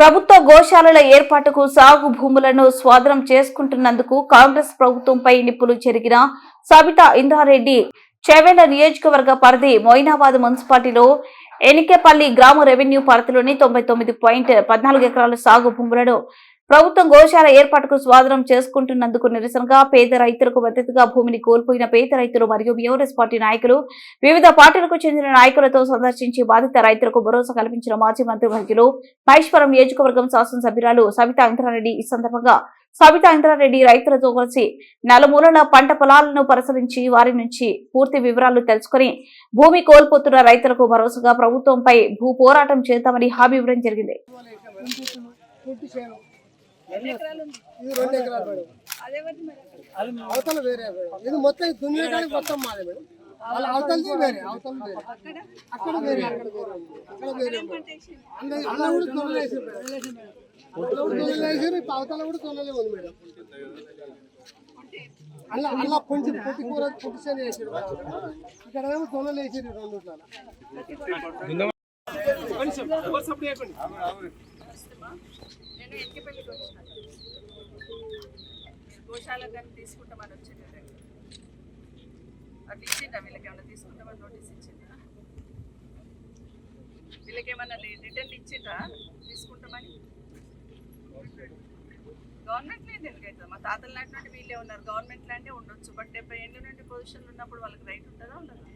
ప్రభుత్వ గోశాలల ఏర్పాటుకు సాగు భూములను స్వాధీనం చేసుకుంటున్నందుకు కాంగ్రెస్ ప్రభుత్వంపై నిప్పులు చెరిగిన సబితా ఇంద్రారెడ్డి చేవెళ్ళ నియోజకవర్గ పరిధి మొయినాబాద్ మున్సిపాలిటీలో ఎనికేపల్లి గ్రామ రెవెన్యూ పరిధిలోని తొంభై తొమ్మిది పాయింట్ పద్నాలుగు ఎకరాల సాగు భూములను ప్రభుత్వం గోశాల ఏర్పాటుకు స్వాధీనం చేసుకుంటున్నందుకు నిరసనగా పేద రైతులకు మద్దతుగా భూమిని కోల్పోయిన పేద రైతులు మరియు బీఆర్ఎస్ పార్టీ నాయకులు వివిధ పార్టీలకు చెందిన నాయకులతో సందర్శించి బాధిత రైతులకు భరోసా కల్పించిన మాజీ మంత్రి వర్గులు మహేశ్వరం నియోజకవర్గం శాసనసభ్యురాలు సవితా ఇంద్రారెడ్డి. ఈ సందర్భంగా సవితా ఇంద్రారెడ్డి రైతులతో కలిసి నలుమూలల పంట పొలాలను పరిశీలించి వారి నుంచి పూర్తి వివరాలు తెలుసుకుని భూమి కోల్పోతున్న రైతులకు భరోసాగా ప్రభుత్వంపై భూ పోరాటం చేద్దామని హామీ ఇవ్వడం జరిగింది. ఇది రెండు ఎకరాలు మేడం. అవతల వేరే మేడం. ఇది మొత్తం దున్నేయడానికి మొత్తం మాదే మేడం. వాళ్ళ అవతలది వేరే అవతల వేరే. అక్కడ? వేరే అక్కడ వేరే. అక్కడ వేరే అల్ల కూడా తొలలు వేసారు మేడం. అల్ల కూడా తొలలు వేసారు ఇప్పుడు అవతల కూడా తొలలే ఉంది మేడం. అల్ల అల్ల కొంచెం పొట్టి కూర పొట్టి సేన వేసారు. ఇక్కడ ఏమో తొలలు వేసారు రెండు నేను ఎక్కిపల్లికి వచ్చిన గోశాల కానీ తీసుకుంటామని వచ్చింది అట్లా ఇచ్చిందా వీళ్ళకి ఏమైనా తీసుకుంటామని నోటీస్ ఇచ్చిందా వీళ్ళకి ఏమన్నా రిటర్న్ ఇచ్చిందా తీసుకుంటామని గవర్నమెంట్ లేదు ఎందుకైతే మా తాతలు నాటి నుండి వీళ్ళే ఉన్నారు. గవర్నమెంట్ లాంటి ఉండొచ్చు. బట్ డెబ్బై ఏళ్ళ నుండి పొజిషన్లు ఉన్నప్పుడు వాళ్ళకి రైట్ ఉంటుందా ఉంటుందా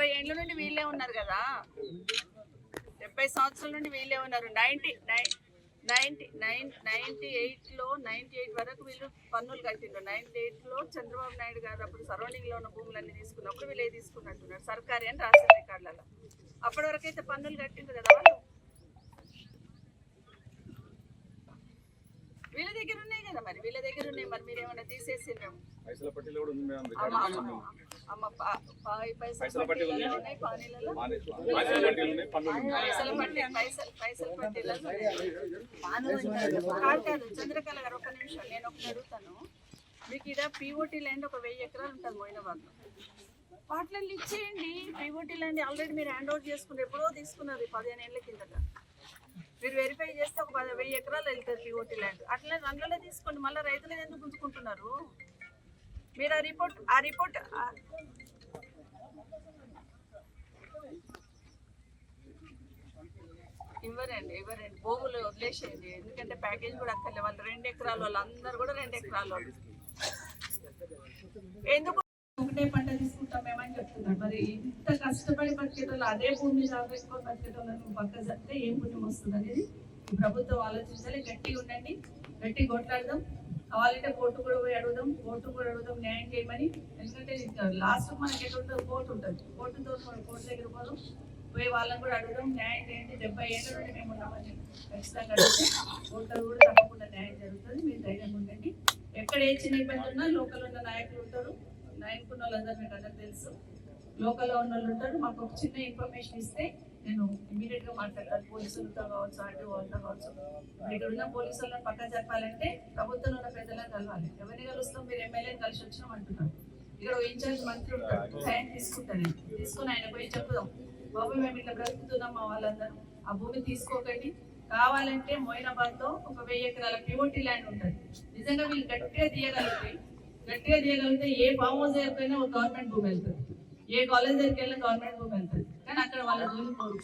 డెబ్బై ఏళ్ళ నుండి వీళ్ళే ఉన్నారు కదా? డెబ్బై సంవత్సరాల నుండి వీళ్ళే ఉన్నారు. Ninety nine ninety nine ninety ఎయిట్లో నైన్టీ ఎయిట్ వరకు వీళ్ళు పన్నులు కట్టిండ్రు. నైన్టీ ఎయిట్లో చంద్రబాబు నాయుడు గారు అప్పుడు సరౌండింగ్లో ఉన్న భూములన్నీ తీసుకున్నప్పుడు వీళ్ళే తీసుకున్నట్టున్నారు. సర్కారీ అని రాసిన రికార్డులలో అప్పటి వరకు అయితే పన్నులు కట్టిండ్రు కదా వాళ్ళు? వీళ్ళ దగ్గర ఉన్నాయి కదా మరి? వీళ్ళ దగ్గర ఉన్నాయి. మరి మీరు ఏమైనా తీసేసిండ్రేమో పైసల పట్టీలో ఉన్నాయి. పైసల పట్టీలు కాదు చంద్రకళ గారు ఒక నిమిషం నేను ఒకటి అడుగుతాను. మీకు ఇక్కడ పీఓటీ ల్యాండ్ ఒక వెయ్యి ఎకరాలు ఉంటుంది మోయినబాద్లో వాటిని ఇచ్చేయండి. పీఓటీ ల్యాండ్ ఆల్రెడీ మీరు హ్యాండ్ ఓవర్ చేసుకున్నారు. ఎప్పుడో తీసుకున్నారు పదిహేను ఏళ్ళ కిందట. మీరు వెరిఫై చేస్తే ఒక పది వెయ్యి ఎకరాలు వెళ్తారు పీఓటీ ల్యాండ్ అట్లా అందులో తీసుకోండి మళ్ళీ రైతులు ఎందుకు గుంజుకుంటున్నారు? మీరు ఆ రిపోర్ట్ ఆ రిపోర్ట్ ఇవ్వరండి ఇవ్వరండి. భూములు వదిలేసేయండి. ఎందుకంటే ప్యాకేజ్ కూడా అక్కర్లే. వాళ్ళు రెండు ఎకరాల వాళ్ళు అందరు కూడా రెండు ఎకరాల. వాళ్ళు ఎందుకు ఒకటే పంట తీసుకుంటాం మేమని చెప్తున్నారు. మరి ఇంత కష్టపడి బతికేటోళ్ళు అదే భూమి సాగుకొని బతికేటోళ్ళని పక్క చెప్తే ఏం పుణ్యం వస్తుంది అనేది ప్రభుత్వం ఆలోచించాలి. గట్టిగా ఉండండి గట్టి కొట్లాడదాం. కావాలంటే కోర్టు కూడా పోయి అడుగుదాం కోర్టు కూడా అడుగుదాం న్యాయం చేయమని. ఎందుకంటే లాస్ట్ మనకి ఎటువంటి కోర్టు ఉంటుంది కోర్టుతో మనం కోర్టు దగ్గర పోదాం. పోయి వాళ్ళని కూడా అడుగుదాం న్యాయం చేయండి. డెబ్బై ఏళ్ళ నుండి మేము ఉన్నామని ఖచ్చితంగా అడిగితే. కోర్టులో కూడా తప్పకుండా న్యాయం జరుగుతుంది. మీరు ధైర్యంగా ఉండండి. ఎక్కడ ఏ చిన్న ఇబ్బంది ఉన్నా లోకల్ ఉన్న నాయకులు ఉంటారు. నాయకున్న వాళ్ళందరూ మీకు అందరూ తెలుసు. లోకల్లో ఉన్న వాళ్ళు ఉంటారు. మాకు ఒక చిన్న ఇన్ఫర్మేషన్ ఇస్తే నేను ఇమీడియట్గా మాట్లాడతాను. పోలీసులతో కావచ్చు ఆర్టీ వాళ్ళతో కావచ్చు. ఇక్కడ ఉన్న పోలీసులను పక్క పక్కన చెప్పాలంటే ప్రభుత్వంలో ఉన్న పెద్దలను కలవాలి. ఎవరిని కలుస్తాం? మీరు ఎమ్మెల్యేని కలిసి వచ్చినాం అంటున్నారు. ఇక్కడ ఇన్ఛార్జ్ మంత్రి ఉంటారు టైం తీసుకుంటాను తీసుకుని ఆయన పోయి చెప్పుదాం. బాబు మేము ఇట్లా బ్రతుకుతున్నాం మా వాళ్ళందరూ. ఆ భూమి తీసుకోకండి. కావాలంటే మోయినాబాద్లో ఒక వెయ్యి ఎకరాల ప్యూరిటీ ల్యాండ్ ఉంటుంది. నిజంగా వీళ్ళు గట్టిగా తీయగలిగితే గట్టిగా చేయగలిగితే ఏ ఫామ్ హౌస్ దగ్గరైనా ఒక గవర్నమెంట్ భూమి వెళ్తుంది. ఏ కాలేజ్ దగ్గరికి వెళ్ళినా గవర్నమెంట్ భూమి వెళ్తుంది. కానీ అక్కడ వాళ్ళ జోలి పోరు.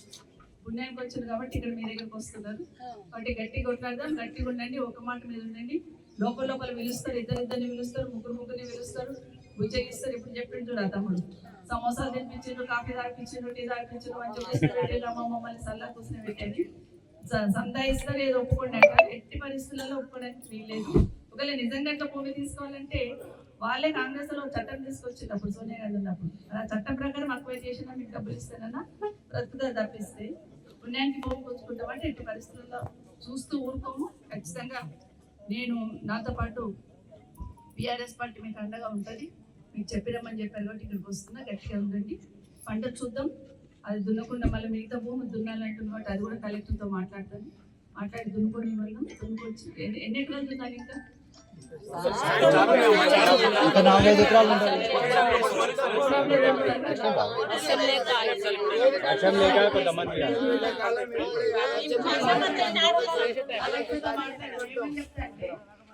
పుణ్యానికి వచ్చారు కాబట్టి ఇక్కడ మీ దగ్గరకు వస్తున్నారు. కాబట్టి గట్టిగా కొట్లాడదాం. గట్టిగా ఉండండి. ఒక మాట మీద ఉండండి. లోపల లోపల పిలుస్తారు. ఇద్దరు ఇద్దరిని పిలుస్తారు. ముగ్గురు ముగ్గురిని పిలుస్తారు. ఉద్యోగిస్తారు ఇప్పుడు చెప్పిండు చూడు తమ్ముడు. సమోసాలు తినిపించారు కాఫీ తాగిపించారు టీ తాగిపించారు మంచి చేస్తారు. వెళ్ళాము మమ్మల్ని సల్లా కూర్చుని పెట్టండి. సంతాయిస్తారు. ఏదో ఒప్పుకోండి అంటారు ఎట్టి పరిస్థితులలో ఒప్పుకోవడానికి వీల్లేదు. ఒకవేళ నిజంగా భూమి తీసుకోవాలంటే వాళ్ళే కాంగ్రెస్లో చట్టం తీసుకొచ్చినప్పుడు సోనియా గాంధీ ఉన్నప్పుడు. అలా చట్టం ప్రకారం అక్వైర్ చేసినా మీకు డబ్బులు ఇస్తానన్నా? బ్రతుకుదా తప్పిస్తే. పుణ్యానికి భూమి అంటే ఇటు పరిస్థితుల్లో చూస్తూ ఊరుకోము. ఖచ్చితంగా నేను నాతో పాటు బీఆర్ఎస్ పార్టీ మీకు అండగా ఉంటుంది. మీకు చెప్పిరమ్మని చెప్పారు కాబట్టి ఇక్కడికి వస్తున్నా గట్టిగా ఉండండి. పంట చూద్దాం. అది దున్నకుండా మళ్ళీ మిగతా భూమి దున్నాలంటుంది కాబట్టి అది కూడా కలెక్టర్తో మాట్లాడతాను. మాట్లాడి దున్నుకోవడం వల్ల దున్నుకొచ్చి ఎన్ని ఎన్ని ఎకరాలు ఇంకా ఇంకా నాలుగైదు ఎకరాలు ఉంటుంది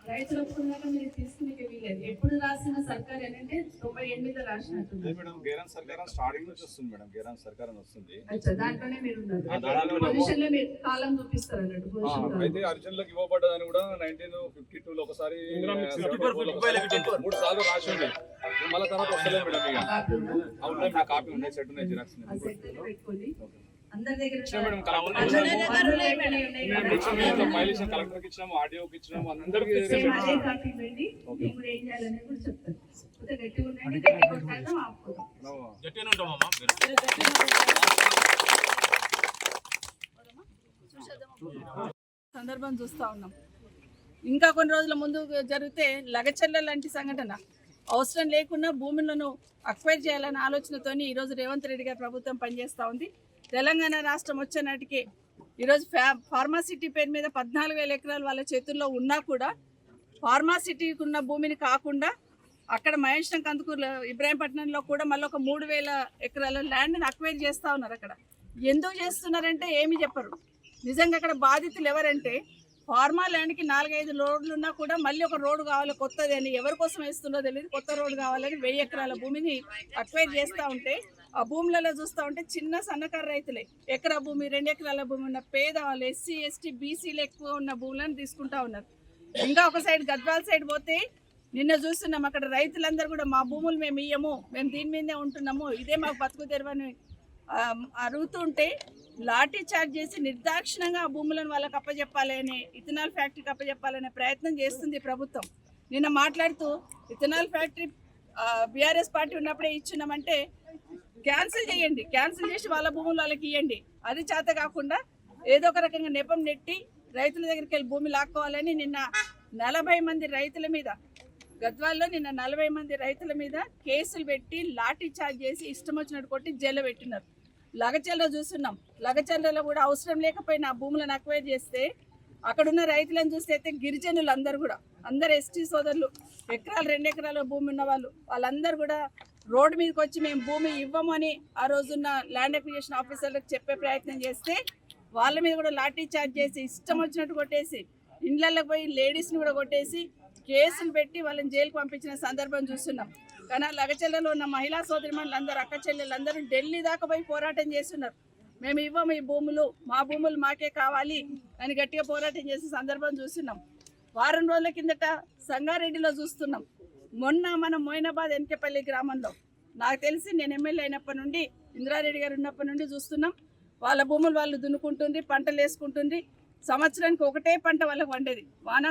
రైతులు ఒప్పుకున్నాక మీరు తీసుకునే వీలేదు ఎప్పుడు రాసిన సర్కార్ ఏంటంటే తొంభై ఎనిమిది రాసినట్టుంది మేడం గేరాన్ సర్కారం స్టార్టింగ్ నుంచి వస్తుంది మేడం గేరాన్ సర్కారం వస్తుంది. అచ్చా దాంట్లోనే మీరు ఆ, ఉన్నారు. పొజిషన్లో మీరు కాలం చూపిస్తారు అన్నట్టు పొజిషన్. అయితే అర్జున్లకు ఇవ్వబడ్డదని కూడా నైన్టీన్ ఫిఫ్టీ టూ లో ఒకసారి మూడు సార్లు రాసి ఉంది మళ్ళీ తర్వాత వస్తలేదు మేడం ఇక. మేడం కాపీ ఉన్నాయి సెట్ ఉన్నాయి జిరాక్స్ ఆ కలెక్టర్ ఇచ్చినాము అందరికి అదే కాపీ ఇప్పుడు ఏం చేయాలనేది కూడా చెప్తాను గట్టిగా ఉండండి కొట్టాక సందర్భం చూస్తా ఉన్నాం. ఇంకా కొన్ని రోజుల ముందు జరిగితే లగచర్ల లాంటి సంఘటన. అవసరం లేకుండా భూములను అక్వైర్ చేయాలనే ఆలోచనతోని ఈరోజు రేవంత్ రెడ్డి గారి ప్రభుత్వం పనిచేస్తూ ఉంది. తెలంగాణ రాష్ట్రం వచ్చే నాటికి ఈరోజు ఫ్యా ఫార్మాసిటీ పేరు మీద పద్నాలుగు వేల ఎకరాలు వాళ్ళ చేతుల్లో ఉన్నా కూడా ఫార్మాసిటీకి ఉన్న భూమిని కాకుండా అక్కడ మహేశ్వరం కందుకూరులో ఇబ్రాహీంపట్నంలో కూడా మళ్ళీ ఒక మూడు వేల ఎకరాల ల్యాండ్ని అక్వైర్ చేస్తూ ఉన్నారు అక్కడ. ఎందుకు చేస్తున్నారంటే ఏమి చెప్పరు. నిజంగా అక్కడ బాధితులు ఎవరంటే ఫార్మా ల్యాండ్కి నాలుగైదు రోడ్లు ఉన్నా కూడా మళ్ళీ ఒక రోడ్డు కావాలి కొత్తది అని ఎవరి కోసం వేస్తుందో తెలియదు. కొత్త రోడ్డు కావాలని వెయ్యి ఎకరాల భూమిని అక్వైర్ చేస్తూ ఉంటే ఆ భూములలో చూస్తూ ఉంటే చిన్న సన్నకారు రైతులే. ఎకరా భూమి రెండు ఎకరాల భూమి ఉన్న పేద వాళ్ళు ఎస్సీ ఎస్టీ బీసీలు ఎక్కువ ఉన్న భూములను తీసుకుంటా ఉన్నారు. ఇంకా ఒక సైడ్ గద్వాల సైడ్ పోతే నిన్న చూస్తున్నాం అక్కడ రైతులందరూ కూడా మా భూములు మేము ఇయ్యము మేము దీని మీదే ఉంటున్నాము ఇదే మాకు బతుకు తెరవని అరుగుతుంటే లాఠీ చార్జ్ చేసి నిర్దాక్షిణంగా ఆ భూములను వాళ్ళకి అప్పచెప్పాలని ఇథనాల్ ఫ్యాక్టరీకి అప్పచెప్పాలనే ప్రయత్నం చేస్తుంది ప్రభుత్వం. నిన్న మాట్లాడుతూ ఇథనాల్ ఫ్యాక్టరీ బీఆర్ఎస్ పార్టీ ఉన్నప్పుడే ఇచ్చినామంటే క్యాన్సిల్ చేయండి క్యాన్సిల్ చేసి వాళ్ళ భూములు వాళ్ళకి ఇవ్వండి అది చేత కాకుండా ఏదో ఒక రకంగా నెపం నెట్టి రైతుల దగ్గరికి వెళ్ళి భూమి లాక్కోవాలని నిన్న నలభై మంది రైతుల మీద గద్వాల్లో నిన్న నలభై మంది రైతుల మీద కేసులు పెట్టి లాఠీ చార్జ్ చేసి ఇష్టం వచ్చినట్టు కొట్టి జైలు పెట్టినారు. లగచర్ల చూస్తున్నాం. లగచర్లలో కూడా అవసరం లేకపోయినా భూములను అక్వైర్ చేస్తే అక్కడున్న రైతులను చూస్తే అయితే గిరిజనులు అందరు కూడా అందరు ఎస్టీ సోదరులు ఎకరాలు రెండు ఎకరాల భూమి ఉన్న వాళ్ళు వాళ్ళందరూ కూడా రోడ్డు మీదకి వచ్చి మేము భూమి ఇవ్వమని ఆ రోజున్న ల్యాండ్ అక్విజిషన్ ఆఫీసర్లకు చెప్పే ప్రయత్నం చేస్తే వాళ్ళ మీద కూడా లాఠీ చార్జ్ చేసి ఇష్టం వచ్చినట్టు కొట్టేసి ఇండ్లలోకి పోయి లేడీస్ని కూడా కొట్టేసి కేసులు పెట్టి వాళ్ళని జైలుకి పంపించిన సందర్భం చూస్తున్నాం. కానీ లగచెల్లెలో ఉన్న మహిళా సోదరిమణులు అందరూ అక్క చెల్లెలందరూ ఢిల్లీ దాకా పోయి పోరాటం చేస్తున్నారు. మేము ఇవ్వము ఈ భూములు మా భూములు మాకే కావాలి అని గట్టిగా పోరాటం చేసే సందర్భం చూస్తున్నాం. వారం రోజుల కిందట సంగారెడ్డిలో చూస్తున్నాం. మొన్న మన మోయినాబాద్ ఎన్కేపల్లి గ్రామంలో నాకు తెలిసి నేను ఎమ్మెల్యే అయినప్పటి నుండి ఇందిరారెడ్డి గారు ఉన్నప్పటి నుండి చూస్తున్నాం. వాళ్ళ భూములు వాళ్ళు దున్నుకుంటుంది పంటలు వేసుకుంటుంది. సంవత్సరానికి ఒకటే పంట వాళ్ళకి వండేది వాన